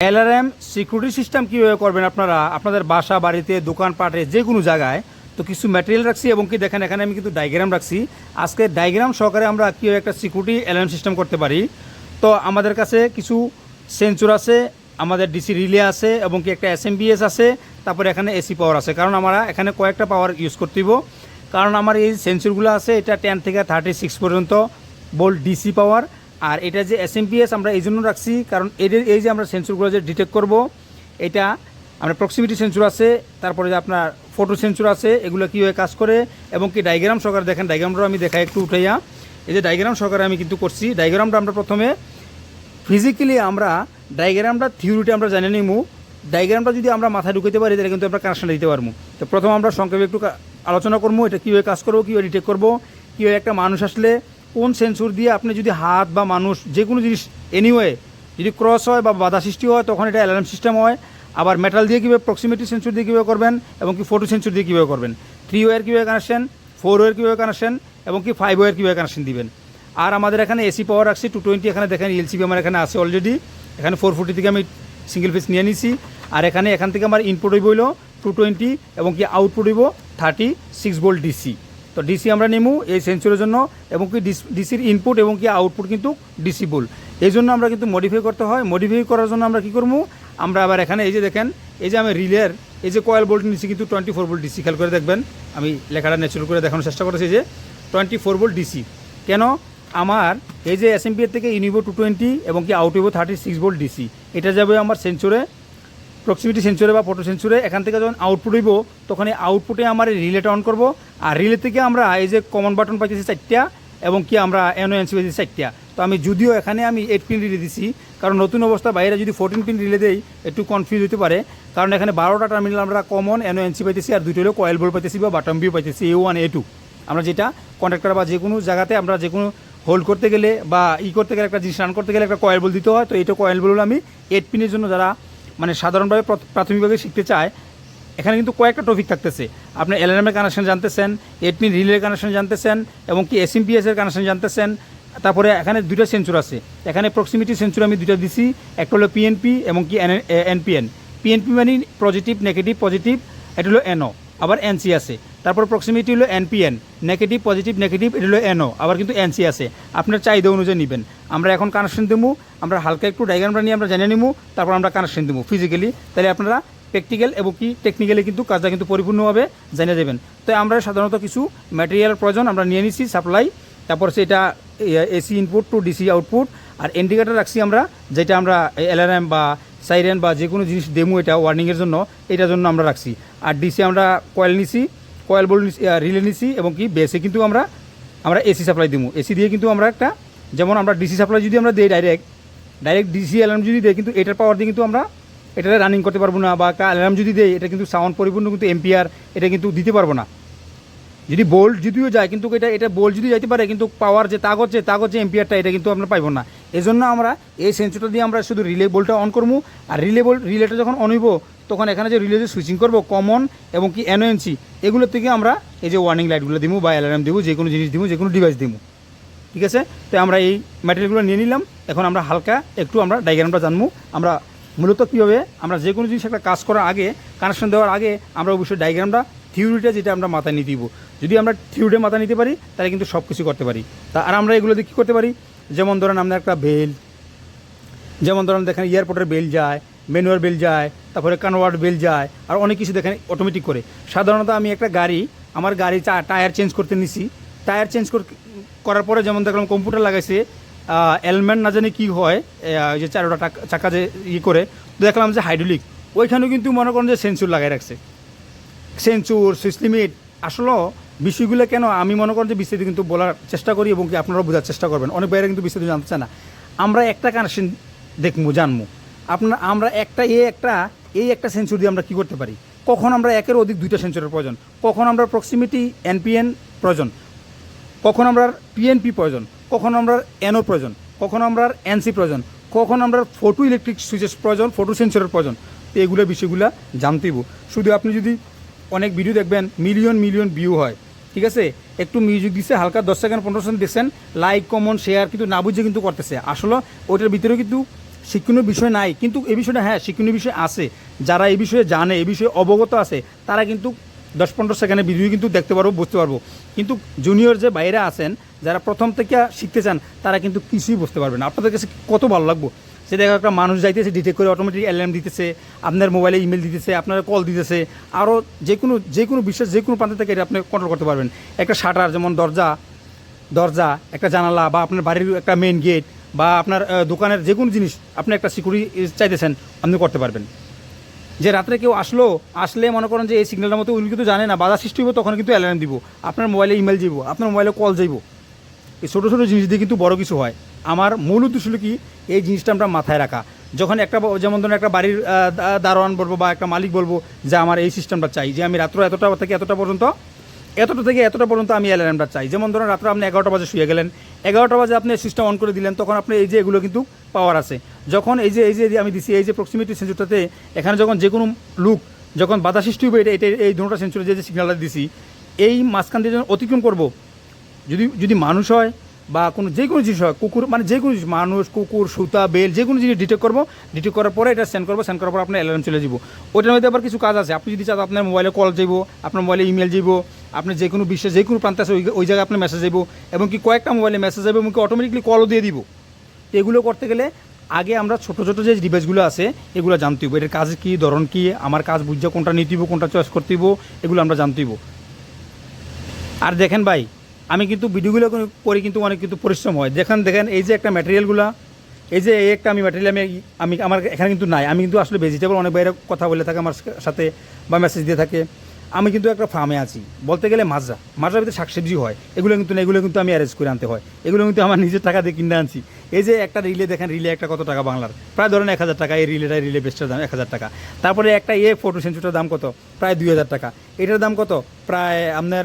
এলআরএম security system কীভাবে করবেন আপনারা? আপনাদের বাসা, বাড়িতে, দোকানপাটে, যে কোনো জায়গায়। তো কিছু ম্যাটেরিয়াল রাখছি এবং কি দেখেন, এখানে আমি কিন্তু ডায়াগ্রাম রাখছি। আজকে ডায়াগ্রাম সহকারে আমরা কীভাবে একটা সিকিউরিটি অ্যালার্ম সিস্টেম করতে পারি। তো আমাদের কাছে কিছু সেন্সর আছে, আমাদের ডিসি রিলে আছে এবং কি একটা এসএমবিএস আছে, তারপরে এখানে এসি পাওয়ার আছে। কারণ আমরা এখানে কয়েকটা পাওয়ার ইউজ করতে হইব। কারণ আমার এই সেন্সরগুলো আছে, এটা টেন থেকে থার্টি সিক্স পর্যন্ত বোল্ট ডিসি পাওয়ার আর এটা যে এসএমপিএস আমরা এই জন্য রাখছি, কারণ এদের এই যে আমরা সেন্সরগুলো যে ডিটেক্ট করব, এটা আমরা প্রক্সিমিটি সেন্সর আছে, তারপরে যে আপনার ফটো সেন্সর আছে, এগুলো কীভাবে কাজ করে, এবং কি ডায়াগ্রাম সহকারে দেখেন ডায়াগ্রামটা আমি দেখাই একটু উঠাইয়া। এই যে ডায়াগ্রাম সহকারে আমি কিন্তু করছি ডায়াগ্রামটা আমরা প্রথমে ফিজিক্যালি আমরা ডায়াগ্রামটা থিওরিটা আমরা জানি নিমু। ডায়াগ্রামটা যদি আমরা মাথায় ঢুকাতে পারি, তাহলে কিন্তু আমরা কানেকশনটা দিতে পারব তো প্রথম আমরা সংক্ষেপে একটু আলোচনা করব এটা কীভাবে কাজ করব, কীভাবে ডিটেক্ট করব, কীভাবে একটা মানুষ আসলে কোন সেন্সর দিয়ে আপনি যদি হাত বা মানুষ যে কোনো জিনিস এনিওয়ে যদি ক্রস হয় বা বাধা সৃষ্টি হয়, তখন এটা অ্যালার্ম সিস্টেম হয়। আবার মেটাল দিয়ে কীভাবে প্রক্সিমিটি সেন্সর দিয়ে কীভাবে করবেন এবং কি ফটো সেন্সর দিয়ে কীভাবে করবেন? থ্রি ওয়ার কীভাবে কানেকশন ফোর ওয়ার কীভাবে কানেকশন এবং কি ফাইভ ওয়ার কীভাবে কানেকশন দিবেন? আর আমাদের এখানে এসি পাওয়ার রাখছি টু টোয়েন্টি এখানে দেখেন এলসিবি আমার এখানে আছে অলরেডি এখানে ফোর ফোর্টি থেকে আমি সিঙ্গেল পিস নিয়ে নিছি। আর এখানে এখান থেকে আমার ইনপুট হইব হইল টু টোয়েন্টি এবং কি আউটপুট হইব থার্টি সিক্স ভোল্ট ডিসি তো ডিসি আমরা নেমু এই সেন্সরের জন্য এবং কি ডিসির ইনপুট এবং কি আউটপুট কিন্তু ডিসি বল এই জন্য আমরা কিন্তু মডিফাই করতে হয়। মডিফাই করার জন্য আমরা কী করব আমরা আবার এখানে এই যে দেখেন, এই যে আমি রিলের এই যে কয়েল বোল্ট নিচ্ছি কিন্তু টোয়েন্টি ফোর ভোল্ট ডিসি খেয়াল করে দেখবেন। আমি লেখাটা ন্যাচুরাল করে দেখানোর চেষ্টা করেছি যে টোয়েন্টি ফোর ভোল্ট ডিসি কেন? আমার এই যে এসএমপিএর থেকে ইউনিভো টু টোয়েন্টি এবং কি আউট হইব থার্টি সিক্স ভোল্ট ডিসি এটা যাবে আমার সেন্সরে প্রক্সিমিটি সেন্সরে বা ফটো সেন্সরে এখান থেকে যখন আউটপুট হইব তখন এই আউটপুটে আমার রিলেটা অন করব। আর রিলে থেকে আমরা এই যে কমন বাটন পাইতেছি চারটা, এবং কি আমরা এনও এনসি পাইতেছি চারটা। তো আমি যদিও এখানে আমি এইট পিন রিলে দিছি, কারণ নতুন অবস্থা বাইরে যদি ফোরটিন পিন রিলে দেই, একটু কনফিউজ হতে পারে। কারণ এখানে বারোটা টার্মিনাল আমরা কমন এনও এনসি পাইতেছি, আর দুইটা হলো কয়েল বোর্ড পাইতেছি বা বাটম বিও পাইতেছি এ ওয়ান এ টু আমরা যেটা কন্ট্রাক্টর বা যে কোনো জায়গাতে আমরা যে কোনো হোল্ড করতে গেলে বা ই করতে গেলে একটা জিনিস রান করতে গেলে একটা কয়েল বল দিতে হয়। তো এইটা কয়েল বল আমি এইট পিনের জন্য যারা মানে সাধারণভাবে প্র- প্রাথমিকভাবে শিখতে চায়, এখানে কিন্তু কয়েকটা টপিক থাকতেছে। আপনি এলএনএমের কানেকশন জানতেছেন এডমিন রিলের কানেকশন জানতেছেন, এবং কি এসএমপিএসের কানেকশন জানতেছেন। তারপরে এখানে দুইটা সেঞ্চুর আছে। এখানে প্রক্সিমিটি সেঞ্চুর আমি দুইটা দিছি, একটা হলো পিএনপি এবং কি এনপিএন পিএনপি মানে পজিটিভ নেগেটিভ পজিটিভ এটা হলো এনও আবার এনসি আছে। তারপর প্রক্সিমিটি হলো এনপিএন নেগেটিভ পজিটিভ নেগেটিভ এটা হলো এনও আবার কিন্তু এনসি আছে। আপনার চাহিদা অনুযায়ী নেবেন। আমরা এখন কানেকশন দেবো, আমরা হালকা একটু ডায়াগ্রামটা নিয়ে আমরা জেনে নিবো, তারপর আমরা কানেকশন দেবো ফিজিক্যালি তাহলে আপনারা প্র্যাকটিক্যাল এবং কি টেকনিক্যালি কিন্তু কাজটা কিন্তু পরিপূর্ণভাবে জেনে দেবেন। তো আমরা সাধারণত কিছু ম্যাটেরিয়াল প্রয়োজন আমরা নিয়ে নিচ্ছি সাপ্লাই তারপর সেটা AC input to DC output R indicator রাখছি আমরা, যেটা আমরা এলআরএম বা সাইরেন বা যে কোনো জিনিস ডেমো এটা ওয়ার্নিংয়ের জন্য, এটার জন্য আমরা রাখছি। আর ডিসি আমরা কয়েল নিছি কয়েল বোল্ট রিলে নিছি এবং কি বেসে কিন্তু আমরা আমরা এসি সাপ্লাই দিব। এসি দিয়ে কিন্তু আমরা একটা, যেমন আমরা ডিসি সাপ্লাই যদি আমরা দিই ডাইরেক্ট ডাইরেক্ট ডিসি অ্যালার্ম যদি দেয় কিন্তু এটার পাওয়ার দিয়ে কিন্তু আমরা এটা রানিং করতে পারব না বা একটা অ্যালার্ম যদি দেয় এটা কিন্তু সাউন্ড পরিপূর্ণ কিন্তু এম্পিয়ার এটা কিন্তু দিতে পারব না। যদি বোল্ট যদিও যায়, কিন্তু এটা এটা বোল্ট যদি যাইতে পারে, কিন্তু পাওয়ার যে তাগ যে তাগ যে এম্পিয়ারটা এটা কিন্তু আমরা পাইবো না। এই জন্য আমরা এই সেন্সরটা দিয়ে আমরা শুধু রিলে বোল্টটা অন করব, আর রিলে বোল্ট রিলেটা যখন অন হইব, তখন এখানে যে রিলে যে সুইচিং করব কমন এবং কি এনওএনসি এগুলোর থেকে আমরা এই যে ওয়ার্নিং লাইটগুলো দিব বা অ্যালার্ম দিব, যে কোনো জিনিস দিব, যে কোনো ডিভাইস দিব। ঠিক আছে? তো আমরা এই ম্যাটেরিয়ালগুলো নিয়ে নিলাম। এখন আমরা হালকা একটু আমরা ডায়াগ্রামটা জানব। আমরা মূলত কীভাবে আমরা যে কোনো জিনিস একটা কাজ করার আগে কানেকশন দেওয়ার আগে আমরা অবশ্যই ডায়াগ্রামটা থিওরিটা যেটা আমরা মাথায় নিতে দিব। যদি আমরা থিওরিটা মাথায় নিতে পারি, তাহলে কিন্তু সব কিছু করতে পারি। তা আর আমরা এগুলো কী করতে পারি? যেমন ধরেন আমরা একটা বেল, যেমন ধরেন দেখেন এয়ারপোর্টের বেল যায় ম্যানুয়ার বেল যায়, তারপরে কানওয়ার্ড বেল যায়, আর অনেক কিছু দেখেন অটোমেটিক করে। সাধারণত আমি একটা গাড়ি, আমার গাড়ি চা টায়ার চেঞ্জ করতে নিছি। টায়ার চেঞ্জ করার পরে যেমন দেখলাম কম্পিউটার লাগাইছে এলমেন্ট না জানি কী হয় যে চারোটা চাকা যে ইয়ে করে দেখলাম যে হাইড্রোলিক ওইখানেও কিন্তু মনে করেন যে সেন্সুর লাগাই রাখছে। সেন্সুর সুইচ লিমিট, আসলে বিষয়গুলো কেন আমি মনে করেন যে বিস্তারিত কিন্তু বলার চেষ্টা করি এবং কি আপনারাও বোঝার চেষ্টা করবেন। অনেক বাইরে কিন্তু বিস্তারিত জানতে চায় না। আমরা একটা কানেকশন দেখব, জানব। আপনার, আমরা একটা এ, একটা, এই একটা সেন্সর দিয়ে আমরা কী করতে পারি? কখন আমরা একের অধিক দুইটা সেন্সরের প্রয়োজন? কখন আমরা প্রক্সিমিটি এনপিএন প্রয়োজন? কখন আমরা পিএনপি প্রয়োজন? কখন আমরা এনও প্রয়োজন? কখন আমরা এনসি প্রয়োজন? কখন আমরা ফটো ইলেকট্রিক সুইচেস প্রয়োজন ফটো সেন্সরের প্রয়োজন? তো এগুলো বিষয়গুলো জানতেইব শুধু আপনি যদি অনেক ভিডিও দেখবেন মিলিয়ন মিলিয়ন ভিউ হয়। ঠিক আছে? একটু মিউজিক দিচ্ছে হালকা দশ সেকেন্ড পনেরো সেকেন্ড দেখছেন লাইক কমন শেয়ার কিন্তু না বুঝে কিন্তু করতেছে। আসলে ওইটার ভিতরে কিন্তু শিক্ষণীয় বিষয় নাই। কিন্তু এই বিষয়টা হ্যাঁ শিক্ষণীয় বিষয় আছে। যারা এই বিষয়ে জানে, এই বিষয়ে অবগত আছে, তারা কিন্তু দশ পনেরো সেকেন্ডে ভিডিও কিন্তু দেখতে পারব, বুঝতে পারব। কিন্তু জুনিয়র যে বাইরে আছেন, যারা প্রথম থেকে শিখতে চান, তারা কিন্তু কিছুই বুঝতে পারবেন আপনাদের কাছে কত ভালো লাগবো? সে দেখা একটা মানুষ যাইতেছে ডিটেক্ট করে অটোমেটিক অ্যালার্ম দিতেছে, আপনার মোবাইলে ইমেল দিতেছে, আপনার কল দিতেছে আরও যে কোনো যে কোনো বিশ্বাস যে কোনো প্রান্ত থেকে এটা আপনি কন্ট্রোল করতে পারবেন। একটা শাটার যেমন দরজা দরজা, একটা জানালা বা আপনার বাড়ির একটা মেন গেট বা আপনার দোকানের যে কোনো জিনিস আপনি একটা সিকিউরিটি চাইতেছেন, আপনি করতে পারবেন। যে রাত্রে কেউ আসলো, আসলে মনে করেন যে এই সিগন্যালটার মতো উনি কিন্তু জানে না, বাধা সৃষ্টি হইব, তখন কিন্তু অ্যালার্ম দিব। আপনার মোবাইলে ইমেল যাইব, আপনার মোবাইলে কল যাইব। এই ছোটো ছোটো জিনিস দিয়ে কিন্তু বড় কিছু হয়। আমার মূল উদ্দেশ্য হলো কি, এই জিনিসটা আমরা মাথায় রাখা। যখন একটা যেমন ধরুন একটা বাড়ির দারোয়ান বলব বা একটা মালিক বলব যে আমার এই সিস্টেমটা চাই, যে আমি রাত্র এতটা থেকে এতটা পর্যন্ত, এতটা থেকে এতটা পর্যন্ত আমি অ্যালার্মটা চাই। যেমন ধরুন রাত্রে আপনি এগারোটা বাজে শুয়ে গেলেন, এগারোটা বাজে আপনি সিস্টেম অন করে দিলেন, তখন আপনি এই যে এগুলো কিন্তু পাওয়ার আছে। যখন এই যে এই যে আমি দিছি, এই যে প্রক্সিমিটি সেন্সরটাতে এখানে যখন যে কোনো লুক যখন বাধা সৃষ্টি হবে, এটা এই দুটা সেন্সরে যে যে সিগন্যালটা দিছি, এই মাঝখান দিয়ে যখন অতিক্রম করব, যদি যদি মানুষ হয় বা কোনো যে কোনো জিনিস হয়, কুকুর মানে যে কোনো জিনিস, মানুষ, কুকুর, সুতা, বেল, যে কোনো জিনিস ডিটেক্ট করব ডিটেক্ট করার পরে এটা সেন্ড করব সেন্ড করার পর আপনার অ্যালার্ম চলে যাব। ওটার মধ্যে আবার কিছু কাজ আছে। আপনি যদি চান আপনার মোবাইলে কল যাইব, আপনার মোবাইলে ইমেল যাইব, আপনি যে কোনো বিশ্বে যে কোনো প্রান্তে আছে, ওই ওই জায়গায় আপনার মেসেজ যাইব, এবং কি কয়েকটা মোবাইলে মেসেজ যাবে এবং কি অটোমেটিকলি কলও দিয়ে দিব। এগুলো করতে গেলে আগে আমরা ছোটো ছোটো যে ডিভাইসগুলো আছে, এগুলো জানতে হইব। এটার কাজ কী, ধরন কী, আমার কাজ বুঝছে কোনটা নিতে কোনটা চয়েস করতে এগুলো আমরা জানতে আর দেখেন ভাই আমি কিন্তু ভিডিওগুলো করে কিন্তু অনেক কিন্তু পরিশ্রম হয়। যেখান দেখেন, এই যে একটা ম্যাটেরিয়ালগুলো এই যে এই একটা আমি ম্যাটেরিয়াল আমি আমি আমার এখানে কিন্তু নাই। আমি কিন্তু আসলে ভেজিটেবল অনেক বাইরে কথা বলে থাকে আমার সাথে বা মেসেজ দিয়ে থাকে। আমি কিন্তু একটা ফার্মে আছি। বলতে গেলে মাজরা মাজরার ভিতরে শাকসবজি হয়। এগুলো কিন্তু না, এগুলো কিন্তু আমি অ্যারেঞ্জ করে আনতে হয়। এগুলো কিন্তু আমার নিজের টাকা দিয়ে কিনে আনছি। এই যে একটা রিলে দেখেন, রিলে একটা কত টাকা বাংলার? প্রায় ধরেন এক হাজার টাকা। এই রিলেটা রিলে বেস্টের দাম এক হাজার টাকা। তারপরে একটা এ ফটো সেন্সুটার দাম কত? প্রায় দুই হাজার টাকা। এটার দাম কত? প্রায় আপনার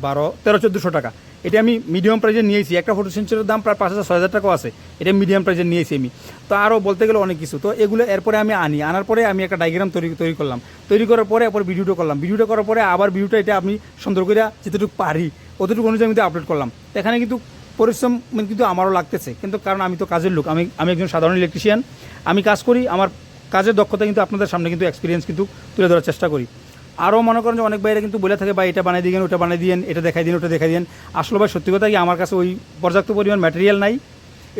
বারো, তেরো, চোদ্দোশো টাকা। এটা আমি মিডিয়াম প্রাইজে নিয়েছি। একটা ফটো সেন্সরের দাম প্রায় পাঁচ হাজার, ছয় হাজার টাকাও আছে। এটা মিডিয়াম প্রাইজে নিয়েছি আমি। তো আরও বলতে গেলে অনেক কিছু। তো এগুলো এরপরে আমি আনি। আনার পরে আমি একটা ডায়গ্রাম তৈরি তৈরি করলাম। তৈরি করার পরে এরপর ভিডিওটা করলাম। ভিডিওটা করার পরে আবার ভিডিওটা এটা আমি সুন্দর করে যেতটুকু পারি অতটুকু অনুযায়ী আমি আপলোড করলাম। এখানে কিন্তু পরিশ্রম মানে কিন্তু আমারও লাগতেছে। কিন্তু কারণ আমি তো কাজের লোক। আমি আমি একজন সাধারণ ইলেকট্রিশিয়ান আমি কাজ করি। আমার কাজের দক্ষতা কিন্তু আপনাদের সামনে কিন্তু এক্সপিরিয়েন্স কিন্তু তুলে ধরার চেষ্টা করি। আরও মনে করেন যে অনেক বাইরে কিন্তু বলে থাকে বা এটা বানিয়ে দিন, ওটা বানিয়ে দিন, এটা দেখাই দিন, ওটা দেখাই দিন। আসলে ভাই, সত্যি কথা কি, আমার কাছে ওই পর্যাপ্ত পরিমাণ ম্যাটেরিয়াল নাই।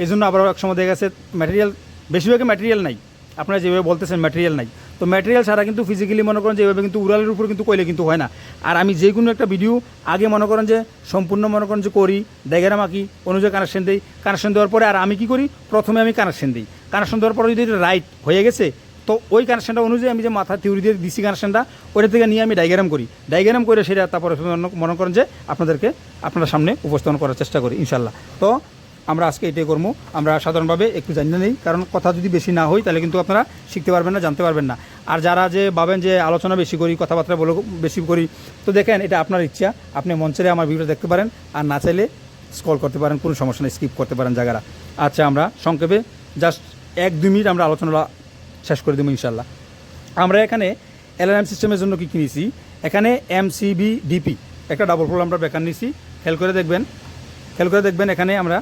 এই জন্য আবার এক সময় দেখা গেছে ম্যাটেরিয়াল বেশিরভাগই ম্যাটেরিয়াল নাই। আপনারা যেভাবে বলতেছেন ম্যাটেরিয়াল নাই। তো ম্যাটেরিয়াল ছাড়া কিন্তু ফিজিক্যালি মনে করেন যে এভাবে কিন্তু উড়ালের উপর কিন্তু কইলে কিন্তু হয় না। আর আমি যে কোনো একটা ভিডিও আগে মনে করেন যে সম্পূর্ণ মনে করেন যে করি ডায়গ্রাম আঁকি অনুযায়ী কানেকশন দিই। কানেকশন দেওয়ার পরে আর আমি কি করি? প্রথমে আমি কানেকশন দিই। কানেকশন দেওয়ার পরে যদি রাইট হয়ে গেছে তো ওই কানেকশনটা অনুযায়ী আমি যে মাথা থিওরি দিয়ে দিছি কানেকশনটা ওইটা থেকে নিয়ে আমি ডায়গ্রাম করি। ডায়গ্রাম করে সেটা তারপরে মনে- করেন যে আপনাদেরকে আপনার সামনে উপস্থাপন করার চেষ্টা করি ইনশাল্লাহ তো আমরা আজকে এটাই করব। আমরা সাধারণভাবে একটু জানি না নেই, কারণ কথা যদি বেশি না হয় তাহলে কিন্তু আপনারা শিখতে পারবেন না, জানতে পারবেন না। আর যারা যে ভাবেন যে আলোচনা বেশি করি, কথাবার্তা বলে বেশি করি, তো দেখেন এটা আপনার ইচ্ছা। আপনি মঞ্চে আমার ভিডিও দেখতে পারেন, আর না চাইলে স্কল করতে পারেন, কোনো সমস্যা নেই স্কিপ করতে পারেন জায়গাটা। আচ্ছা আমরা সংক্ষেপে জাস্ট এক দুই মিনিট আমরা আলোচনা শেষ করে দেবো ইনশাল্লাহ আমরা এখানে এলআরএম সিস্টেমের জন্য কি কিনেছি? এখানে এমসিবি ডিপি একটা ডাবল ফ্লোর আমরা বেকার নিছি। খেয়াল করে দেখবেন, খেয়াল করে দেখবেন এখানে আমরা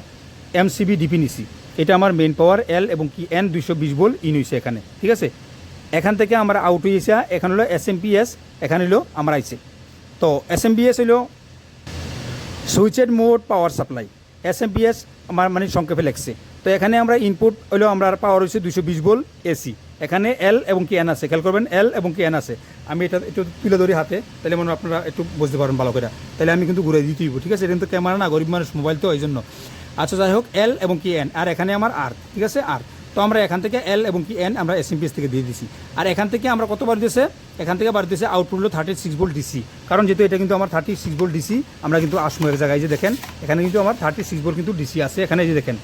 এমসিবি ডিপি নিছি। এটা আমার মেইন পাওয়ার এল এবং কি এন দুইশো বিশ বল ইন হয়েছে এখানে, ঠিক আছে? এখান থেকে আমরা আউট হয়েছে এখানে হলো এস এম পি এস এখানে হলো আমার আইছে। তো এস এম পি এস হলো switched mode power supply S M P S আমার মানে সংক্ষেপে লেখছে। তো এখানে আমরা ইনপুট হলো, আমরা পাওয়ার হচ্ছে দুশো বিশ বল এসি এখানে এল এবং কি এন আছে। খেয়াল করবেন এল এবং কি এন আছে। আমি এটা একটু তুলে ধরি হাতে, তাহলে মনে আপনারা একটু বুঝতে পারবেন ভালো করে। তাহলে আমি কিন্তু ঘুরে দিতে হইব, ঠিক আছে? এটা কিন্তু ক্যামেরা না, গরিব মানুষ মোবাইল তো এই জন্য আচ্ছা যাই হোক এল এবং কি এন আর এখানে আমার আর ঠিক আছে? আর তো আমরা এখান থেকে এল এবং কি এন আমরা এসএমপিএস থেকে দিয়ে দিছি। আর এখান থেকে আমরা কত বার দিয়েছে? এখান থেকে বার দিয়েছে আউটপুট হলো থার্টি সিক্স ভোল্ট ডিসি কারণ যেহেতু এটা কিন্তু আমার থার্টি সিক্স ভোল্ট ডিসি আমরা কিন্তু আসমো এক জায়গায় যে দেখেন, এখানে কিন্তু আমার থার্টি সিক্স ভোল্ট কিন্তু ডিসি আছে। এখানে যে দেখেন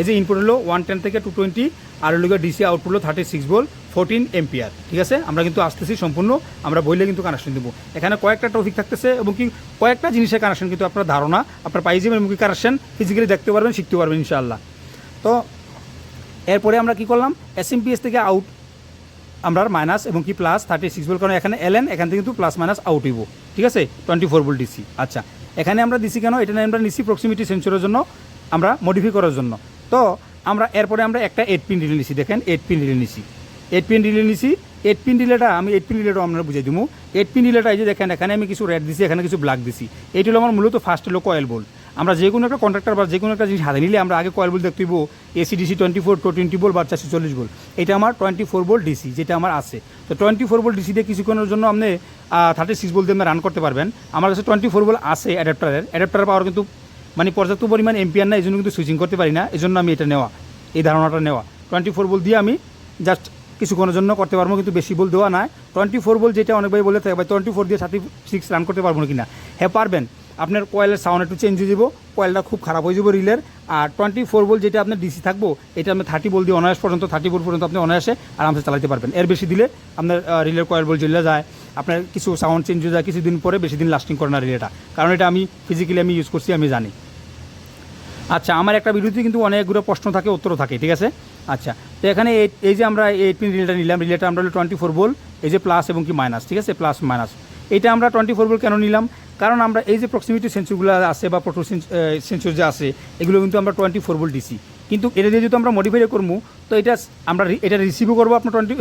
এই যে ইনপুট হলো ওয়ান টেন থেকে টু টোয়েন্টি আর হলো ডিসি আউটপুট হলো thirty six volt fourteen ampere ঠিক আছে? আমরা কিন্তু আসতেছি সম্পূর্ণ, আমরা বইলে কিন্তু কানেকশন দেবো। এখানে কয়েকটা টপিক থাকতেছে এবং কি কয়েকটা জিনিসের কানেকশন কিন্তু আপনার ধারণা, আপনার পাই যাবেন এবং কি কানেকশন ফিজিক্যালি দেখতে পারবেন, শিখতে পারবেন, ইনশাআল্লাহ। তো এরপরে আমরা কি করলাম? এসএমপিএস থেকে আউট আমরা মাইনাস এবং কি প্লাস থার্টি সিক্স ভোল্ট কারণ এখানে এলএন এখান থেকে কিন্তু প্লাস মাইনাস আউট হইব, ঠিক আছে? টোয়েন্টি ফোর ভোল্ট ডিসি আচ্ছা। এখানে আমরা দিছি কেন? এটা আমরা নিছি প্রক্সিমিটি সেন্সরের জন্য, আমরা মডিফাই করার জন্য। তো আমরা এরপরে আমরা একটা এইট পিন রিলে নিছি, দেখেন এইট পিন রিলে নিছি। এইট পিন রিলে নিছি এইট পিন রিলেটা আমি এইট পিন রিলেটা আমরা বুঝাই দিব এইট পিন রিলেটা এই যে দেখেন, এখানে আমি কিছু রেড দিছি, এখানে কিছু ব্ল্যাক দিছি। এইটা হলো আমার মূলত ফার্স্ট হলো কয়েল বোল্ট আমরা যে কোনো একটা কন্ট্রাক্টর বা যে কোনো একটা জিনিস হাতে নিলে আমরা আগে কয়েল বোল্ট দেখতে AC DC twenty four twenty volt বা চারশো চল্লিশ বোল্ট এটা আমার টোয়েন্টি ফোর বোল্ট ডিসি যেটা আমার আছে। তো টোয়েন্টি ফোর বোল্ট ডিসি দিয়ে কিছুক্ষণের জন্য আপনি থার্টি সিক্স বোল্ট দিয়ে আপনি রান করতে পারবেন। আমার কাছে টোয়েন্টি ফোর বোল্ট আছে অ্যাডাপ্টারের অ্যাডাপ্টার পাওয়ার কিন্তু মানে পর্যাপ্ত পরিমাণ এমপিআর না এই জন্য কিন্তু সুইচিং করতে পারি না এই জন্য আমি এটা নেওয়া, এই ধারণাটা নেওয়া। টোয়েন্টি ফোর বোল্ট দিয়ে আমি জাস্ট কিছুক্ষণের জন্য করতে পারব, কিন্তু বেশি বল দেওয়া নয়। টোয়েন্টি ফোর বল যেটা অনেক ভাই বলে থাকে, ভাই টোয়েন্টি ফোর দিয়ে থার্টি সিক্স রান করতে পারব না কিনা? হ্যাঁ পারবেন। আপনার কয়েলের সাউন্ড একটু চেঞ্জ হয়ে যাব কয়েলটা খুব খারাপ হয়ে যাব রিলের আর টোয়েন্টি ফোর বল যেটা আপনার ডিসি থাকব, এটা আপনি থার্টি বল দিয়ে অনায়াস পর্যন্ত থার্টি ফোর পর্যন্ত আপনি অনায়াসে আরামসে চালাতে পারবেন। এর বেশি দিলে আপনার রিলের কয়েল বল জ্বলে যায়। আপনার কিছু সাউন্ড চেঞ্জ হয়ে যায়, কিছুদিন পরে বেশি দিন লাস্টিং করে না রিলেটা কারণ এটা আমি ফিজিক্যালি আমি ইউজ করছি, আমি জানি। আচ্ছা আমার একটা ভিডিওতে কিন্তু অনেকগুলো প্রশ্ন থাকে উত্তর থাকে, ঠিক আছে? আচ্ছা তো এখানে এই যে আমরা এইট পিন রিলেটা নিলাম রিলেটা আমরা হলো টোয়েন্টি ফোর বল এই যে প্লাস এবং কি মাইনাস ঠিক আছে? প্লাস মাইনাস এটা আমরা টোয়েন্টি ফোর বল কেন নিলাম? কারণ আমরা এই যে প্রক্সিমিটি সেন্সুরগুলো আছে বা প্রোটো সেন্সুর যে আছে, এগুলো কিন্তু আমরা টোয়েন্টি ফোর বল দিছি। কিন্তু এটা দিয়ে যদি আমরা মডিফাই করব, তো এটা আমরা এটা রিসিভও করব, আপনার টোয়েন্টি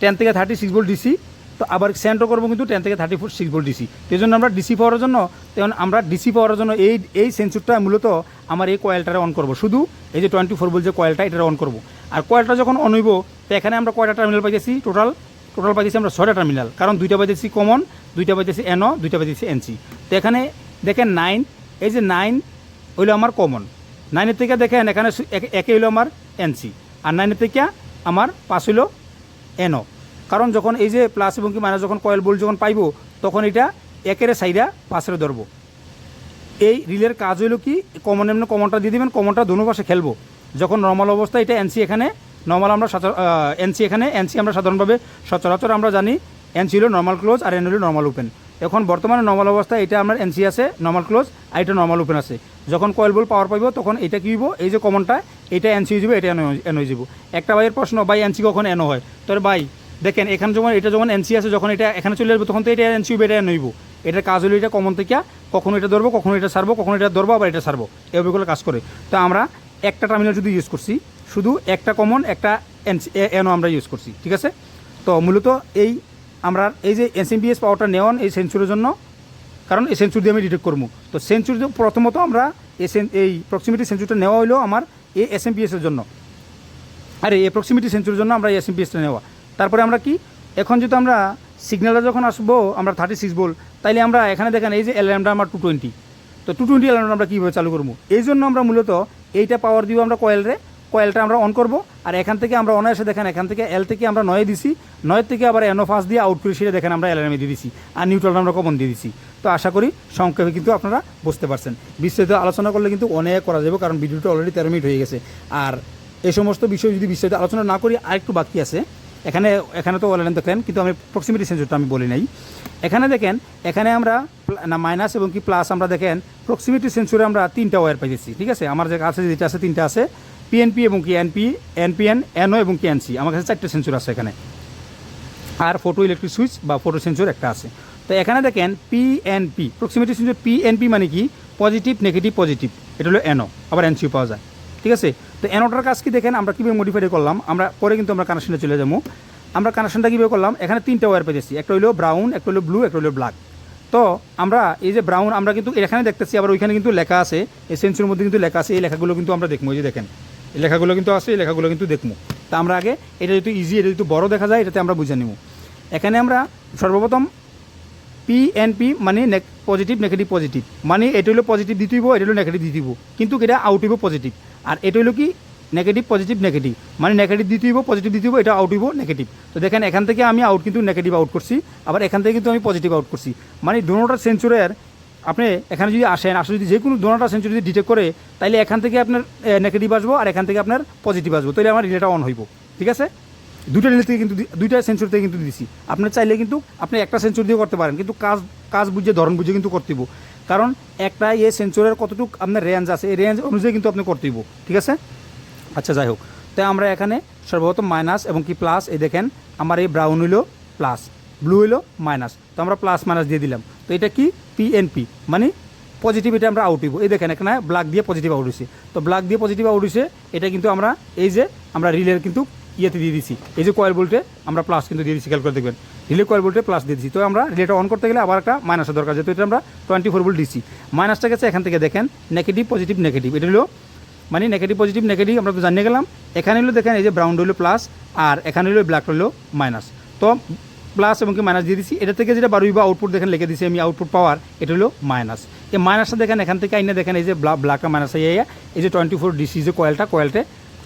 টেন থেকে থার্টি সিক্স ভোল্ট ডিসি তো আবার সেন্টও করব কিন্তু টেন থেকে thirty four six volt DC এই জন্য আমরা ডিসি পাওয়ার জন্য, তেমন আমরা ডিসি পাওয়ার জন্য এই এই সেন্সরটা মূলত আমার এই কয়েলটারে অন করব। শুধু এই যে টোয়েন্টি ফোর ভোল্ট যে কয়েলটা এটা অন করব। আর কয়েলটা যখন অন হইব, তো এখানে আমরা কয়টা টার্মিনাল পাইতেছি? টোটাল টোটাল পাইতেছি আমরা ছয়টা টার্মিনাল কারণ দুইটা পাইতেছি কমন দুইটা পাইতেছি এনও দুইটা পাইতেছি এনসি তো এখানে দেখেন নাইন এই যে নাইন হইল আমার কমন নাইনের থেকে দেখেন এখানে একে হইল আমার এনসি আর নাইনের থেকে আমার পাঁচ হইল এনও কারণ যখন এই যে প্লাস এবং কি মাইনাস যখন কয়েল বোল্ট যখন পাইবো, তখন এটা একের সাইডা পাশের ধরবো। এই রিলের কাজ হইল কি কমন এমনি কমনটা দিয়ে দেবেন কমনটা দোনো পাশে খেলব। যখন নর্মাল অবস্থা, এটা এনসি এখানে নর্মাল আমরা এনসি এখানে এনসি আমরা সাধারণভাবে সচরাচর আমরা জানি এনসি হলো নর্মাল ক্লোজ আর এন হলো নর্মাল ওপেন এখন বর্তমানে নর্মাল অবস্থায় এটা আমার এনসি আছে নর্মাল ক্লোজ আর এটা নর্মাল ওপেন আছে। যখন কয়েল বল পাওয়ার পাইব, তখন এটা কী হইব, এই যে কমনটা এটা এনসি হয়ে যাবে, এটা এন হয়ে যাব। একটা ভাইয়ের প্রশ্ন, ভাই এনসি কখন এন হয়? তোর ভাই দেখেন, এখানে যখন এটা যখন এনসি আছে, যখন এটা এখানে চলে আসবে, তখন তো এটা এনসি হবে এটা এন এটার কাজ হলো এটা কমন থেকে কখনো এটা ধরবো, কখনো এটা সারবো, কখনো এটা ধরবো, আবার এটা সারবো। এভাবে কাজ করে। তো আমরা একটা টার্মিনাল যদি ইউজ করছি। শুধু একটা কমন একটা এনসি এনও আমরা ইউজ করছি, ঠিক আছে? তো মূলত এই আমরা এই যে এসএমবিএস পাওয়ারটা নেওয়ান এই সেন্সুরের জন্য, কারণ এই সেন্সুর দিয়ে আমি ডিটেক্ট করব। তো সেন্সুর প্রথমত আমরা এই প্রক্সিমিটি সেন্সুরটা নেওয়া হলো আমার এই এসএমপিএসের জন্য। আরে, এই প্রক্সিমিটি সেন্সুরের জন্য আমরা এই এস এসএমপিএসটা নেওয়া। তারপরে আমরা কি? এখন যদি আমরা সিগন্যালটা যখন আসব, আমরা থার্টি সিক্স বল তাইলে আমরা এখানে দেখেন এই যে অ্যালার্মটা আমার টু টোয়েন্টি তো টু টোয়েন্টি অ্যালার্মটা আমরা কীভাবে চালু করব? এই জন্য আমরা মূলত এইটা পাওয়ার দিব আমরা কয়েলরে কয়েলটা আমরা অন করব, আর এখান থেকে আমরা অনায়াসে দেখেন, এখান থেকে এল থেকে আমরা নয়ে দিছি। নয়ের থেকে আবার এনো ফাঁস দিয়ে আউট করে সেটা দেখেন আমরা অ্যালার্মে দিয়ে দিছি, আর নিউট্রাল আমরা কমন দিয়ে দিছি। তো আশা করি সংক্ষেপে কিন্তু আপনারা বুঝতে পারছেন। বিস্তারিত আলোচনা করলে কিন্তু অনেক করা যাবে, কারণ ভিডিওটা অলরেডি তেরো মিনিট হয়ে গেছে। আর এই সমস্ত বিষয় যদি বিস্তারিত আলোচনা না করি, আরেকটু বাকি আছে। এখানে এখানে তো অনলাইন দেখেন, কিন্তু আমি প্রক্সিমিটি সেন্সরটা আমি বলি নাই। এখানে দেখেন, এখানে আমরা না মাইনাস এবং কি প্লাস আমরা দেখেন প্রক্সিমিটি সেন্সরে আমরা তিনটা ওয়্যার পাইছি ঠিক আছে? আমার যে কাছে যেটা আছে, তিনটা আছে পিএনপি এবং কি এনপি এনপিএন এনও এবং কি এনসি আমার কাছে চারটে সেন্সর আছে এখানে। আর ফটো ইলেকট্রিক সুইচ বা ফটো সেন্সর একটা আছে। তো এখানে দেখেন পিএনপি প্রক্সিমিটি সেন্সর পিএনপি মানে কি? পজিটিভ নেগেটিভ পজিটিভ এটা হলো এনও আবার এনসিও পাওয়া যায়। ঠিক আছে? তো এনওটার কাজ কি দেখেন, আমরা কীভাবে মডিফাই করলাম? আমরা পরে কিন্তু আমরা কানেকশনে চলে যাব। আমরা কানেকশনটা কীভাবে করলাম? এখানে তিনটা ওয়্যার পেয়েছি একটা হলো ব্রাউন একটা হলো ব্লু একটা হলো ব্ল্যাক তো আমরা এই যে ব্রাউন আমরা কিন্তু এখানে দেখতেছি, আবার ওইখানে কিন্তু লেখা আছে, এই সেন্সুর মধ্যে কিন্তু লেখা আছে, এই লেখাগুলো কিন্তু আমরা দেখব। এই যে দেখেন, এই লেখাগুলো কিন্তু আছে, এই লেখাগুলো কিন্তু দেখব। তা আমরা আগে, এটা যেহেতু ইজি এটা যদি বড় দেখা যায়, এটাতে আমরা বুঝে নিব। এখানে আমরা সর্বপ্রথম পি এন পি মানে পজিটিভ নেগেটিভ পজিটিভ মানে এটা হলো পজিটিভ দিতে হইব, এটা হলো নেগেটিভ দিতে হইব। কিন্তু এটা আউট হইব পজিটিভ আর এটা হলো কি? নেগেটিভ পজিটিভ নেগেটিভ মানে নেগেটিভ দিতে হইব পজিটিভ দিতে হইব, এটা আউট হইব নেগেটিভ তো দেখেন, এখান থেকে আমি আউট কিন্তু নেগেটিভ আউট করছি, আবার এখান থেকে কিন্তু আমি পজিটিভ আউট করছি। মানে দোনোটা সেঞ্চুরের আপনি এখানে যদি আসেন, আসলে যদি যে কোনো দোনোটা সেঞ্চুরি যদি ডিটেক্ট করে, তাইলে এখান থেকে আপনার নেগেটিভ আসব আর এখান থেকে আপনার পজিটিভ আসব। তাহলে আমার রিলেটা অন হইব। ঠিক আছে? দুইটা রিলে থেকে কিন্তু দুইটা সেঞ্চুরি থেকে কিন্তু দিছি। আপনার চাইলে কিন্তু আপনি একটা সেঞ্চুরি দিয়ে করতে পারেন, কিন্তু কাজ কাজ বুঝে, ধরন বুঝে কিন্তু করতে। কারণ একটা এ সেঞ্চুরের কতটুকু আপনার রেঞ্জ আছে, এই রেঞ্জ অনুযায়ী কিন্তু আপনি করতে হইব। ঠিক আছে? আচ্ছা যাই হোক। তাই আমরা এখানে সর্বপ্রথম মাইনাস এবং কি প্লাস এই দেখেন, আমার এই ব্রাউন হইল প্লাস ব্লু হইল মাইনাস তো আমরা প্লাস মাইনাস দিয়ে দিলাম। তো এটা কি? পিএনপি মানে পজিটিভ এটা আমরা আউট হইব। এই দেখেন, এখানে ব্ল্যাক দিয়ে পজিটিভ আউট হয়েছে তো ব্ল্যাক দিয়ে পজিটিভ আউট হয়েছে এটা কিন্তু আমরা এই যে, আমরা রিলের কিন্তু ইয়েতে দিয়ে দিছি। এই যে কয়েল বলটে আমরা প্লাস কিন্তু দিয়ে দিচ্ছি খেয়াল করে দেখবেন। রিলে কয়েল বলটে প্লাস দিয়ে দিচ্ছি তো আমরা রিলেটা অন করতে গেলে আবার একটা মাইনাসের দরকার, যেহেতু এটা আমরা টোয়েন্টি ফোর ভোল্ট দিচ্ছি মাইনাসটা গেছে, এখান থেকে দেখেন নেগেটিভ পজিটিভ নেগেটিভ এটা হলো মানে নেগেটিভ পজিটিভ নেগেটিভ আমরা তো জানিয়ে গেলাম। এখানে হলো দেখেন, এই যে ব্রাউন হলো প্লাস আর এখানে হলো ব্ল্যাক হলো মাইনাস তো প্লাস এবং কি মাইনাস দিয়ে দিচ্ছি এটা থেকে যেটা বারোই বা আউটপুট দেখেন লিখে দিচ্ছি আমি আউটপুট পাওয়ার এটা হলো মাইনাস এই মাইনাসটা দেখেন, এখান থেকে আইনে দেখেন, এই যে ব্ল্যাকটা মাইনাস এই যে টোয়েন্টি ফোর ডিসি যে কয়েলটা কয়েলটা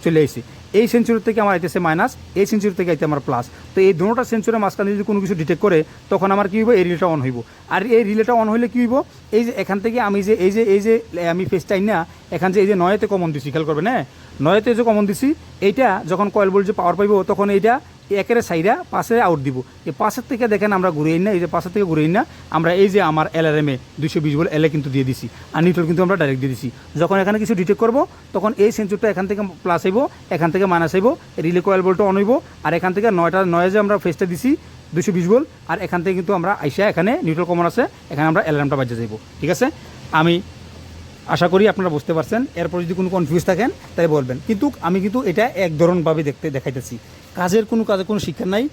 চলে এসেছে এই সেঞ্চুরি থেকে আমার আইতেছে মাইনাস, এই সেঞ্চুরি থেকে আইতে আমার প্লাস। তো এই দুটা সেঞ্চুরির মাঝখানে যদি কোনো কিছু ডিটেক্ট করে, তখন আমার কী হইব? এই রিলেটা অন হইব। আর এই রিলেটা অন হইলে কী হইব? এই যে এখান থেকে আমি যে, এই যে এই যে, আমি ফেসটাই না, এখান যে, এই যে নয়েতে কমন দিছি, খেয়াল করবেন হ্যাঁ? নয়েতে যে কমন দিছি, এইটা যখন কয়েল বল যে পাওয়ার পাইব, তখন এইটা একের সাইডা পাশে আউট দিব। এই পাশের থেকে দেখেন আমরা ঘুরে না, এই যে পাশের থেকে ঘুরে না, আমরা এই যে আমার এলআরএমে দুশো বিশ বল এলে কিন্তু দিয়ে দিছি, আর নিউট্রাল কিন্তু আমরা ডাইরেক্ট দিয়ে দিছি। যখন এখানে কিছু ডিটেক্ট করব, তখন এই সেন্সরটা এখান থেকে প্লাস আইব এখান থেকে মাইনাস আইব রিলে কয়েল বলটা অন হইব, আর এখান থেকে নয়টা, নয় যে আমরা ফেসটা দিছি দুশো বিশ বল, আর এখান থেকে কিন্তু আমরা আইসা এখানে নিউট্রাল কমন আছে, এখানে আমরা অ্যালার্মটা বাজে যাইব। ঠিক আছে? আমি আশা করি আপনারা বুঝতে পারছেন। এরপর যদি কোনো কনফিউজ থাকেন, তাহলে বলবেন। কিন্তু আমি কিন্তু এটা এক ধরনভাবে দেখতে, দেখাইতেছি। কাজের কোনো কাজে কোনো শিক্ষা নাই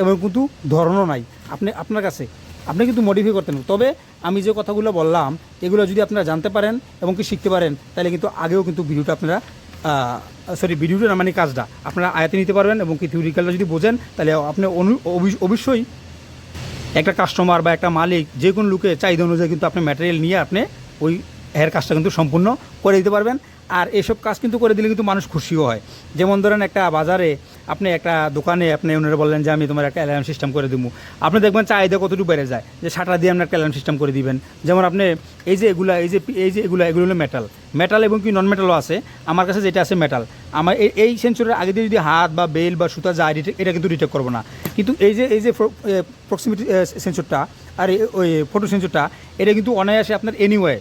এবং কিন্তু ধরনও নাই। আপনি, আপনার কাছে, আপনি কিন্তু মডিফাই করতেন তবে আমি যে কথাগুলো বললাম, এগুলো যদি আপনারা জানতে পারেন এবং কি শিখতে পারেন, তাহলে কিন্তু আগেও কিন্তু ভিডিওটা আপনারা সরি ভিডিওটা না মানে কাজটা আপনারা আয়াতে নিতে পারবেন এবং কি থিওরিক্যালটা যদি বোঝেন, তাহলে আপনি অবশ্যই একটা কাস্টমার বা একটা মালিক যে কোনো লোকে চাহিদা অনুযায়ী কিন্তু আপনি ম্যাটেরিয়াল নিয়ে আপনি ওই হেয়ার কাজটা কিন্তু সম্পূর্ণ করে দিতে পারবেন। আর এসব কাজ কিন্তু করে দিলে কিন্তু মানুষ খুশিও হয়। যেমন ধরেন একটা বাজারে আপনি একটা দোকানে আপনি ওনারা বললেন যে আমি তোমার একটা অ্যালার্ম সিস্টেম করে দেবো আপনি দেখবেন চাহিদা কতটুকু বেড়ে যায়, যে সাটা দিয়ে আপনার একটা অ্যালার্ম সিস্টেম করে দিবেন। যেমন আপনি এই যে এগুলা, এই যে এই যে এগুলা, এগুলো হলো মেটাল মেটাল এবং কি নন মেটালও আছে, আমার কাছে যেটা আছে মেটাল আমার এই এই সেন্সরের আগে দিয়ে যদি হাত বা বেল বা সুতা যায় এটা কিন্তু ডিটেক্ট করব না। কিন্তু এই যে এই যে প্রক্সিমিটি সেন্সরটা আর ওই ফটো সেন্সরটা এটা কিন্তু অনায়াসে আপনার anyway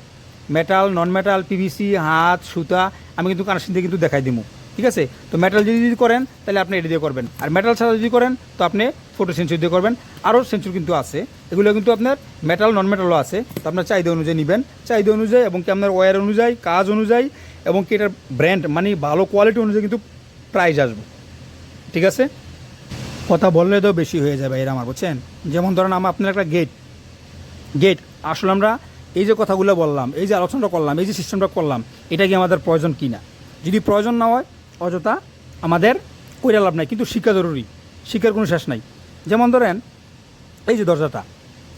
metal non metal PVC হাত, সুতা, আমি কিন্তু কানেকশন দিয়ে কিন্তু দেখাই দিব ঠিক আছে? তো মেটাল যদি যদি করেন, তাহলে আপনি এটা দিয়ে করবেন। আর মেটাল ছাড়া যদি করেন, তো আপনি ফটো সেন্সর দিয়ে করবেন। আরও সেন্সর কিন্তু আছে। এগুলো কিন্তু আপনার মেটাল নন মেটালও আছে। তো আপনার চাহিদা অনুযায়ী নেবেন। চাহিদা অনুযায়ী এবং কি আপনার ওয়ার অনুযায়ী, কাজ অনুযায়ী এবং কি এটার ব্র্যান্ড মানে ভালো কোয়ালিটি অনুযায়ী কিন্তু প্রাইস আসবে। ঠিক আছে? কথা বললে তো বেশি হয়ে যাবে এরা আমার, বুঝছেন? যেমন ধরেন আমার, আপনার একটা গেট গেট আসলে আমরা এই যে কথাগুলো বললাম, এই যে আলোচনাটা করলাম, এই যে সিস্টেমটা করলাম, এটা কি আমাদের প্রয়োজন কি না যদি প্রয়োজন না হয় অযথা আমাদের কইরা লাভ নাই, কিন্তু শিক্ষা জরুরি। শিক্ষার কোনো শেষ নাই। যেমন ধরেন, এই যে দরজাটা,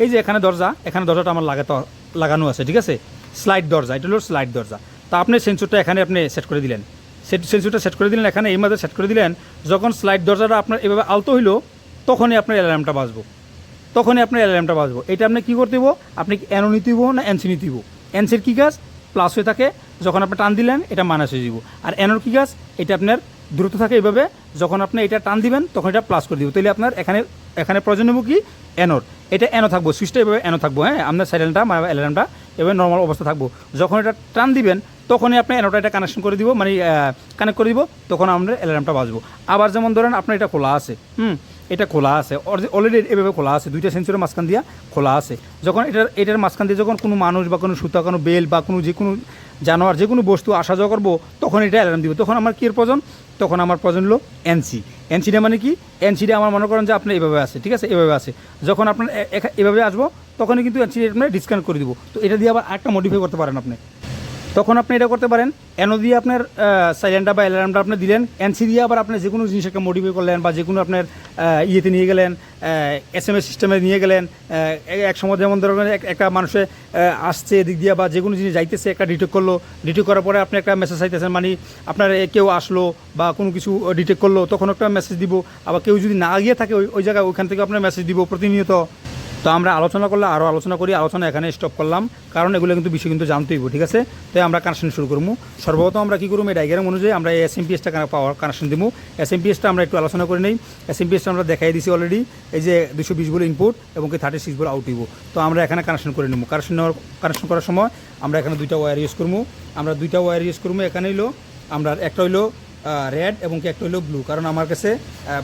এই যে এখানে দরজা, এখানে দরজাটা আমার লাগাতে লাগানো আছে, ঠিক আছে? স্লাইড দরজা, এটা হলো স্লাইড দরজা। তা আপনি সেন্সরটা এখানে আপনি সেট করে দিলেন। সেট সেন্সরটা সেট করে দিলেন, এখানে এই মাঝে সেট করে দিলেন। যখন স্লাইড দরজাটা আপনার এভাবে আলতো হইল, তখনই আপনার অ্যালার্মটা বাজবো। তখনই আপনার অ্যালার্মটা বাজবো। এটা আপনি কী করতে আপনি কি অ্যানো হইব না নিতে হইব? এনসির কী কাজ? প্লাস হয়ে থাকে, যখন আপনি টান দিলেন, এটা মাইনাস হয়ে যাব আর অ্যানোর কী কাজ এটা আপনার দ্রুত থাকে এইভাবে, যখন আপনি এটা টান দিবেন, তখন এটা প্লাস করে দিব। তাহলে আপনার এখানে এখানে প্রয়োজন নেব কি? অ্যানোর এটা অ্যানো থাকব সুইচটা এভাবে অ্যানো থাকব হ্যাঁ? আপনার সাইলেন্টটা মানে অ্যালার্মটা এভাবে নর্মাল অবস্থা থাকব। যখন এটা টান দিবেন, তখনই আপনি অ্যানোটা এটা কানেকশন করে দিব মানে কানেক্ট করে দিব, তখন আমাদের অ্যালার্মটা বাজবো। আবার যেমন ধরেন, আপনার এটা খোলা আছে, হুম? এটা খোলা আছে। অলরেডি এভাবে খোলা আছে। দুইটা সেন্সরের মাঝখান দিয়া খোলা আছে। যখন এটার এটার মাঝখান দিয়ে যখন কোনো মানুষ বা কোনো সুতা, কোনো বেল বা কোনো যে কোনো জানোয়ার, যে কোনো বস্তু আসা যাওয়া করব, তখন এটা অ্যালার্ম দিব। তখন আমার কী প্রয়োজন? তখন আমার প্রয়োজন হলো এনসি এনসিটা মানে কি? এনসিটা আমার মনে করেন যে আপনার এভাবে আছে, ঠিক আছে? এভাবে আছে। যখন আপনার এভাবে আসব, তখনই কিন্তু এনসি আপনার ডিসকানেক্ট করে দিব। তো এটা দিয়ে আবার একটা মডিফাই করতে পারেন আপনি। তখন আপনি এটা করতে পারেন। এনো দিয়ে আপনার সাইলেন্টটা বা অ্যালার্মটা আপনি দিলেন। এনসি দিয়ে আবার আপনি যে কোনো জিনিস একটা মডিফাই করলেন বা যে কোনো আপনার ইয়েতে নিয়ে গেলেন এস এম এস সিস্টেমে নিয়ে গেলেন এক সময় যেমন ধরনের এক- একটা মানুষে আসছে এদিক দিয়ে বা যে কোনো জিনিস যাইতেছে, একটা ডিটেক্ট করল। ডিটেক্ট করার পরে আপনি একটা মেসেজ চাইতেছেন মানে আপনার কেউ আসলো বা কোনো কিছু ডিটেক্ট করল, তখন একটা মেসেজ দিব। আবার কেউ যদি না গিয়ে থাকে ওই ওই জায়গায় ওইখান থেকে আপনার মেসেজ দিব প্রতিনিয়ত। তো আমরা আলোচনা করলে আরও আলোচনা করি, আলোচনা এখানে স্টপ করলাম। কারণ এগুলো কিন্তু বিষয় কিন্তু জানতে হইব, ঠিক আছে? তাই আমরা কানেকশন শুরু করব। সর্বপ্রথম আমরা কী করব, এই ডাইগ্রাম অনুযায়ী আমরা এই এস এম পিএসটা পাওয়ার কানেকশন দিব। এস এম পিএসটা আমরা একটু আলোচনা করে নেই। এস এম পিএসটা আমরা দেখাই দিছি অলরেডি এই যে দুশো বিশ বলে ইনপুট এবং কি থার্টি সিক্স বলে আউট হইব। তো আমরা এখানে কানেকশন করে নেব। কানেকশন নেওয়ার কানেকশন করার সময় আমরা এখানে দুইটা ওয়্যার ইউজ করব। আমরা দুইটা ওয়্যার ইউজ করব, এখানে হইল আমরা একটা হইল রেড এবং কি একটা হইল ব্লু কারণ আমার কাছে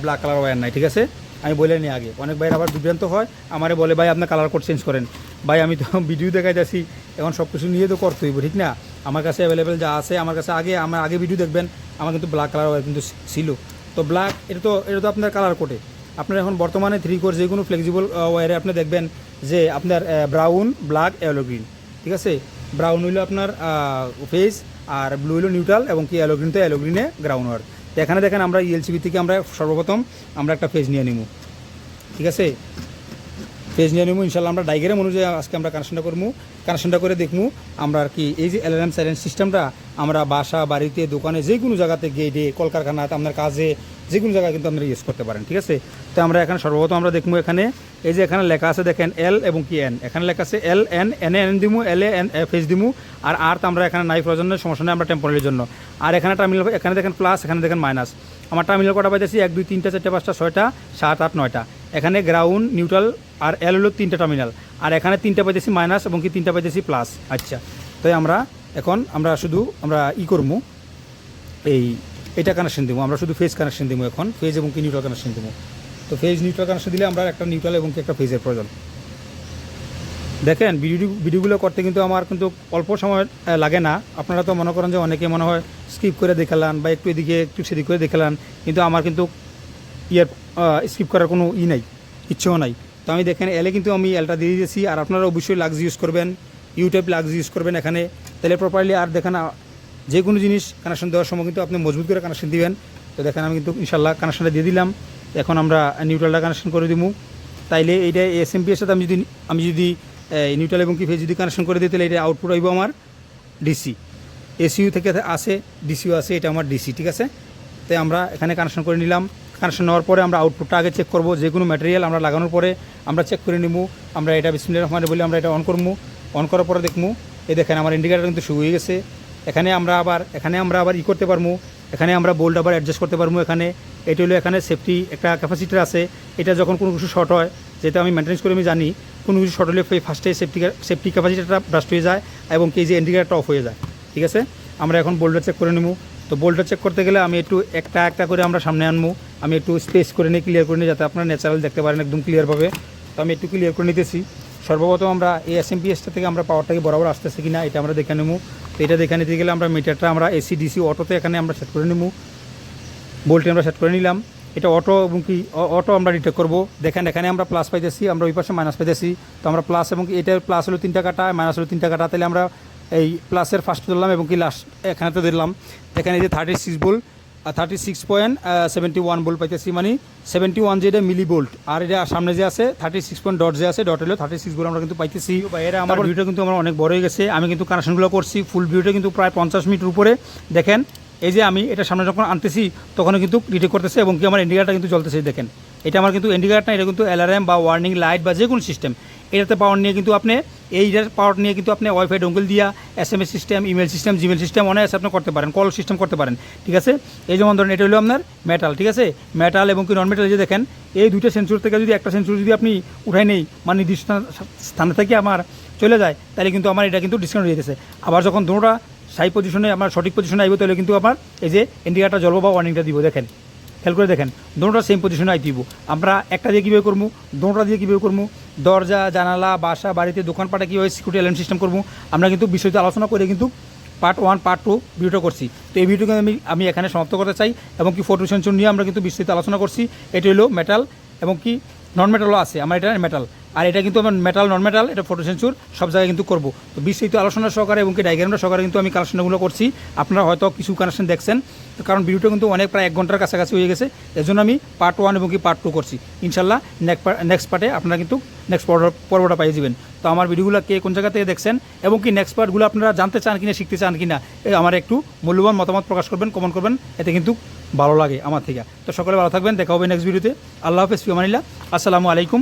ব্ল্যাক কালার ওয়্যার নাই, ঠিক আছে? আমি বলে নিই আগে। অনেক ভাইয়ের আবার বিভ্রান্ত হয়, আমারে বলে, ভাই আপনার কালার কোড চেঞ্জ করেন। ভাই, আমি তো ভিডিও দেখাই যাচ্ছি এখন সব কিছু নিয়ে তো করতে হইব, ঠিক না? আমার কাছে অ্যাভেলেবেল যা আছে, আমার কাছে আগে, আমার আগে ভিডিও দেখবেন, আমার কিন্তু ব্ল্যাক কালার কিন্তু ছিল। তো ব্ল্যাক এটা তো এটা তো আপনার কালার কোটে আপনার এখন বর্তমানে থ্রি কোর যে কোনো ফ্লেক্সিবল ওয়ারে আপনি দেখবেন যে আপনার ব্রাউন ব্ল্যাক অ্যালো গ্রিন ঠিক আছে? ব্রাউন হইল আপনার ফেস আর ব্লু হইল নিউট্রাল এবং কি অ্যালো গ্রিন তো অ্যালো গ্রিনে গ্রাউন্ড ওয়ার এখানে দেখেন আমরা ইএলসিবি থেকে আমরা সর্বপ্রথম আমরা একটা পেজ নিয়ে নিব। ঠিক আছে? পেজ নিয়ে নেব ইনশাল্লাহ আমরা ডাইগ্রাম অনুযায়ী আজকে আমরা কানেকশনটা করব কানেকশনটা করে দেখব আমরা আর কি এই যে অ্যালার্ম সাইলেন্ট সিস্টেমটা আমরা বাসা, বাড়িতে, দোকানে, যে কোনো জায়গাতে গেটে কলকারখানাতে, আপনার কাজে, যে কোনো জায়গায় কিন্তু আপনারা ইউজ করতে পারেন, ঠিক আছে? তো আমরা এখানে সর্বপ্রথম আমরা দেখব এখানে, এই যে এখানে লেখা আছে দেখেন এল এবং কি এন এখানে লেখা আছে এল এন এন এন দিমু L A N F S দিমু, আর আর তো আমরা এখানে নাই প্রয়োজনের সমস্যা নেই, আমরা টেম্পোরারির জন্য। আর এখানে টার্মিনাল এখানে দেখেন প্লাস এখানে দেখেন মাইনাস আমার টার্মিনাল কটা পাইতেছি? এক, দুই, তিনটা, চারটে, পাঁচটা, ছয়টা, সাত, আট, নয়টা। এখানে গ্রাউন্ড নিউট্রাল আর এল হলো তিনটা টার্মিনাল আর এখানে তিনটা পাইতেছি মাইনাস এবং কি তিনটা পাইতেছি প্লাস আচ্ছা তাই আমরা এখন আমরা শুধু আমরা ই করব এই, এটা কানেকশন দেবো আমরা শুধু ফেজ কানেকশন দেবো এখন। ফেজ এবং কি নিউট্রাল কানেকশন দেবো তো ফেজ নিউট্রাল কানেকশন দিলে আমরা একটা নিউট্রাল এবং কি একটা ফেজের প্রয়োজন। দেখেন ভিডিও ভিডিওগুলো করতে কিন্তু আমার কিন্তু অল্প সময় লাগে না। আপনারা তো মনে করেন যে অনেকে মনে হয় স্কিপ করে দেখালান বা একটু এদিকে, একটু সেদিক করে দেখালান কিন্তু আমার কিন্তু ইয়ের স্কিপ করার কোনো ই নাই, ইচ্ছেও নাই। তো আমি দেখেন এলে কিন্তু আমি এলটা দিয়ে দিয়েছি, আর আপনারা অবশ্যই লাক্স ইউজ করবেন ইউটিউব লাক্স ইউজ করবেন এখানে। তাহলে প্রপারলি আর দেখেন যে কোনো জিনিস কানেকশন দেওয়ার সময় কিন্তু আপনি মজবুত করে কানেকশন দিবেন। তো দেখেন, আমি কিন্তু ইনশাল্লাহ কানেকশনটা দিয়ে দিলাম। এখন আমরা নিউট্রালটা কানেকশন করে দিব। তাইলে এইটা এস এম এর সাথে আমি যদি আমি যদি নিউট্রাল এবং কি ফেজ যদি কানেকশন করে দিই, তাহলে এটা আউটপুট হইব আমার ডিসি এসিইউ থেকে আসে ডিসিউ আছে, এটা আমার ডিসি ঠিক আছে? তাই আমরা এখানে কানেকশন করে নিলাম। কানেকশন নেওয়ার পরে আমরা আউটপুটটা আগে চেক করব, যে কোনো ম্যাটেরিয়াল আমরা লাগানোর পরে আমরা চেক করে নিব, আমরা এটা বিসমিল্লাহ রহমানে বলে আমরা এটা অন করব। অন করার পরে দেখব, এই দেখেন আমার ইন্ডিকেটার কিন্তু শুরু হয়ে গেছে। এখানে আমরা আবার, এখানে আমরা আবার ই করতে পারব, এখানে আমরা বোল্ড আবার অ্যাডজাস্ট করতে পারব এখানে। এটা হলো এখানে সেফটি একটা ক্যাপাসিটার আছে। এটা যখন কোনো কিছু শর্ট হয় যেটা আমি মেনটেন্স করে আমি জানি, কোনো কিছু শর্ট হলে ফার্স্টে সেফটি সেফটি ক্যাপাসিটারটা ব্রাস্ট হয়ে যায় এবং কি যে ইন্ডিকেটারটা অফ হয়ে যায়। ঠিক আছে? আমরা এখন বোল্ডটা চেক করে নেব। তো বোল্টটা চেক করতে গেলে আমি একটু একটা একটা করে আমরা সামনে আনব। আমি একটু স্পেস করে নিই ক্লিয়ার করে নিই যাতে আপনারা ন্যাচারাল দেখতে পারেন, একদম ক্লিয়ারভাবে তো আমি একটু ক্লিয়ার করে নিতেছি। সর্বপ্রথম আমরা এই এস এম থেকে আমরা পাওয়ারটাকে বরাবর আসতেছে কি না এটা আমরা দেখে নেব। তো এটা দেখে নিতে গেলে আমরা মিটারটা আমরা এসি ডিসি অটোতে এখানে আমরা সেট করে নেব। বোল্টে আমরা সেট করে নিলাম। এটা অটো এবং কি অটো আমরা ডিটেক্ট করব। দেখেন, এখানে আমরা প্লাস পাইতেছি, আমরা ওই পাশে মাইনাস পাইতেছি। তো আমরা প্লাস এবং কি, এটার প্লাস হলো তিনটা কাটা মাইনাস হলো তিনটা কাটা। তাহলে আমরা এই প্লাসের ফার্স্ট ধরলাম এবং কি লাস্ট এখানে তো দিলাম এখানে এই যে থার্টি সিক্স বোল্ট আর thirty six point seventy one volt পাইতেছি মানে সেভেন্টি ওয়ান যেটা মিলি বোল্ট আর এটা সামনে যে আছে থার্টি সিক্স পয়েন্ট ডট যে আছে ডট হলো থার্টি সিক্স বোল্ট আমরা কিন্তু পাইতেছি। বাইরে আমার ভিউটা কিন্তু আমার অনেক বড় হয়ে গেছে আমি কিন্তু কানেকশনগুলো করছি ফুল ভিউটা কিন্তু প্রায় পঞ্চাশ মিনিটের উপরে। দেখেন এই যে আমি এটা সামনে যখন আনতেছি তখন কিন্তু ডিটেক্ট করতেছে এবং কি আমার ইন্ডিকেটারটা কিন্তু চলতেছে দেখেন। এটা আমার কিন্তু ইন্ডিকেটার না, এটা কিন্তু অ্যালার্ম বা ওয়ার্নিং লাইট বা যে কোনো সিস্টেম এটাতে পাওয়ার নিয়ে কিন্তু আপনি এইটার পাওয়ার নিয়ে কিন্তু আপনি ওয়াইফাই ডঙ্গল দিয়া S M S system email system Gmail system অনেক আছে আপনি করতে পারেন কল সিস্টেম করতে পারেন, ঠিক আছে? এই যেমন ধরেন এটা হলো আপনার মেটাল ঠিক আছে? মেটাল এবং কি নন মেটাল যে দেখেন, এই দুইটা সেন্সর থেকে যদি একটা সেন্সর যদি আপনি উঠাই নেই মানে নির্দিষ্ট স্থানে থেকে আমার চলে যায়, তাহলে কিন্তু আমার এটা কিন্তু ডিসকাউন্ট হয়ে যেতেছে। আবার যখন দুটোটা সাই পজিশনে আমার সঠিক পজিশনে আইব, তাহলে কিন্তু আমার এই যে ইন্ডিকেটার জ্বলবো বা ওয়ার্নিংটা দিব, দেখেন। খেয়াল করে দেখেন, দোনোটা সেম পজিশনে আই দিব আমরা একটা দিয়ে কীভাবে করব? দোনোটা দিয়ে কীভাবে করব? দরজা, জানালা, বাসা, বাড়িতে, দোকানপাটে কীভাবে সিকিউরিটি অ্যালার্ম সিস্টেম করব? আমরা কিন্তু বিষয়টা আলোচনা করে কিন্তু পার্ট ওয়ান পার্ট টু ভিডিওটা করছি। তো এই ভিডিওকে আমি আমি এখানে সমাপ্ত করতে চাই এবং কি ফটো সেন্সর নিয়ে আমরা কিন্তু বিস্তৃত আলোচনা করছি। এটি হলো মেটাল এবং কি নন মেটালও আছে। আমার এটা মেটাল আর এটা কিন্তু আমার মেটাল নন মেটাল এটা ফটো সেন্সর সব জায়গায় কিন্তু করব। তো বিস্তৃত আলোচনা সহকারে এবং কি ডায়াগ্রামটা সহকারে কিন্তু আমি কানেকশনগুলো করছি। আপনারা হয়তো কিছু কানেকশন দেখছেন কারণ ভিডিওটা কিন্তু অনেক, প্রায় এক ঘণ্টার কাছাকাছি হয়ে গেছে। এর জন্য আমি পার্ট ওয়ান এবং কি পার্ট টু করছি। ইনশাল্লাহ নেক্সট পার্টে আপনারা কিন্তু নেক্সট পর্বটা পাই যাবেন তো আমার ভিডিওগুলো কে কোন জায়গা থেকে দেখছেন এবং কি নেক্সট পার্টগুলো আপনারা জানতে চান কিনা, শিখতে চান কিনা আমার একটু মূল্যবান মতামত প্রকাশ করবেন কমেন্ট করবেন। এতে কিন্তু ভালো লাগে আমার থেকে। তো সকলে ভালো থাকবেন, দেখা হবে নেক্সট ভিডিওতে আল্লাহ হাফেজ ফিমানিল্লাহ আসসালামু আলাইকুম।